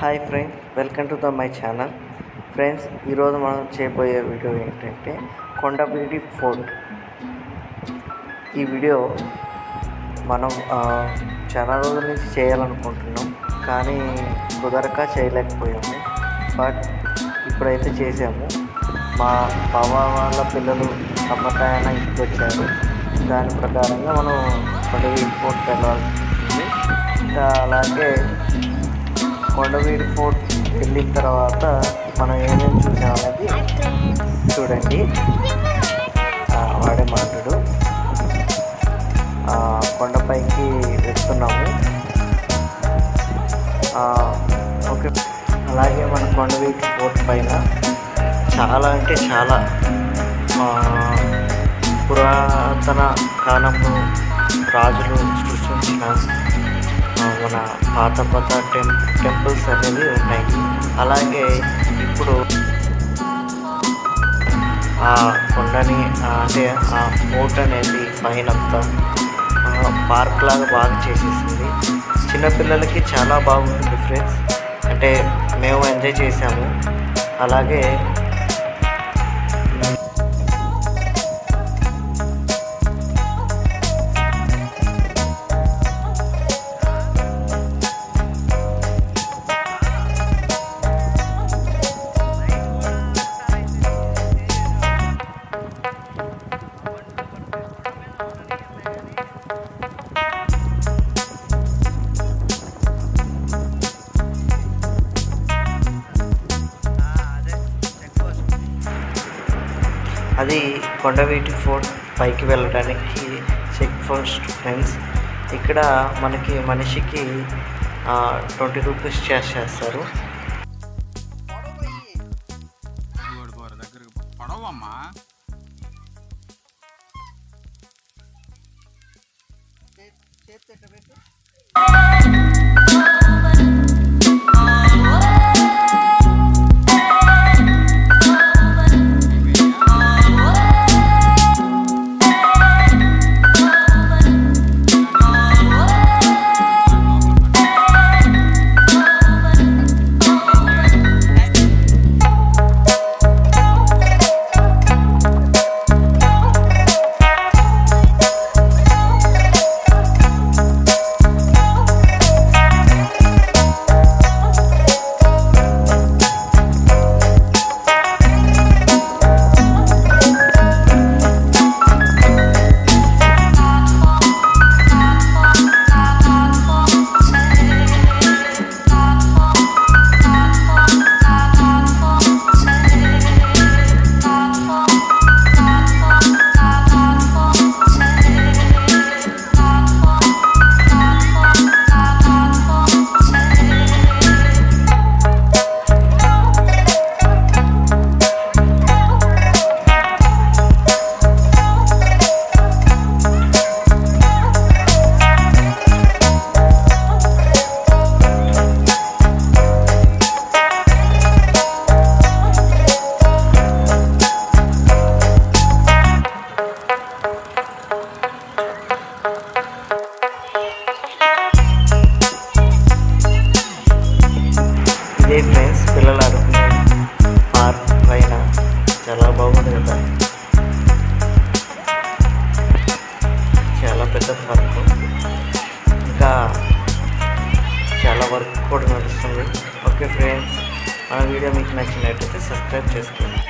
Hi friends welcome to the my channel. Friends ఈరోజు మనం చేయబోయే వీడియో ఏంటంటే కొండవీడి ఫోర్ట్. ఈ వీడియో మనం చాలా రోజుల నుంచి చేయాలనుకుంటున్నాం కానీ కుదరక చేయలేకపోయాము. బట్ ఇప్పుడైతే చేసాము. మా బావ వాళ్ళ పిల్లలు అమ్మకాయన ఇంటికి వచ్చారు దాని ప్రకారంగా మనం కొండవీడి ఫోర్ట్ వెళ్ళాల్సి ఉంటుంది ఇంకా అలాగే కొండవీడి ఫోర్ట్ వెళ్ళిన తర్వాత మనం ఏమేమి చూసామనేది చూడండి. వాడే మాట్లాడు కొండపైకి వెళ్తున్నాము. ఓకే. అలాగే మన కొండవీటి ఫోర్ట్ పైన చాలా అంటే చాలా పురాతన కాలంలో రాజులు సృష్టించిన మన పాత పాత టెం టెంపుల్స్ అనేవి ఉన్నాయి. అలాగే ఇప్పుడు ఆ కొండని అంటే ఆ ఫోర్ట్ అనేది పైన పార్క్ లాగా బాగా చేసేసింది. చిన్నపిల్లలకి చాలా బాగుంటుంది ఫ్రెండ్స్. అంటే మేము ఎంజాయ్ చేసాము. అలాగే అది కొండవీటి ఫోర్ట్ పైకి వెళ్ళడానికి చెక్ పోస్ట్ ఫ్రెండ్స్. ఇక్కడ మనకి మనిషికి ట్వంటీ రూపీస్ చార్జ్ చేస్తారు. ఓడిపోరు అదే ఫ్రెండ్స్ పిల్లలు ఆడుకునే పార్క్ పైన చాలా బాగుంది కదా. చాలా పెద్ద పార్క్. ఇంకా చాలా వర్క్ కూడా నడుస్తుంది. ఓకే ఫ్రెండ్స్ మన వీడియో మీకు నచ్చినట్టయితే సబ్స్క్రైబ్ చేసుకోండి.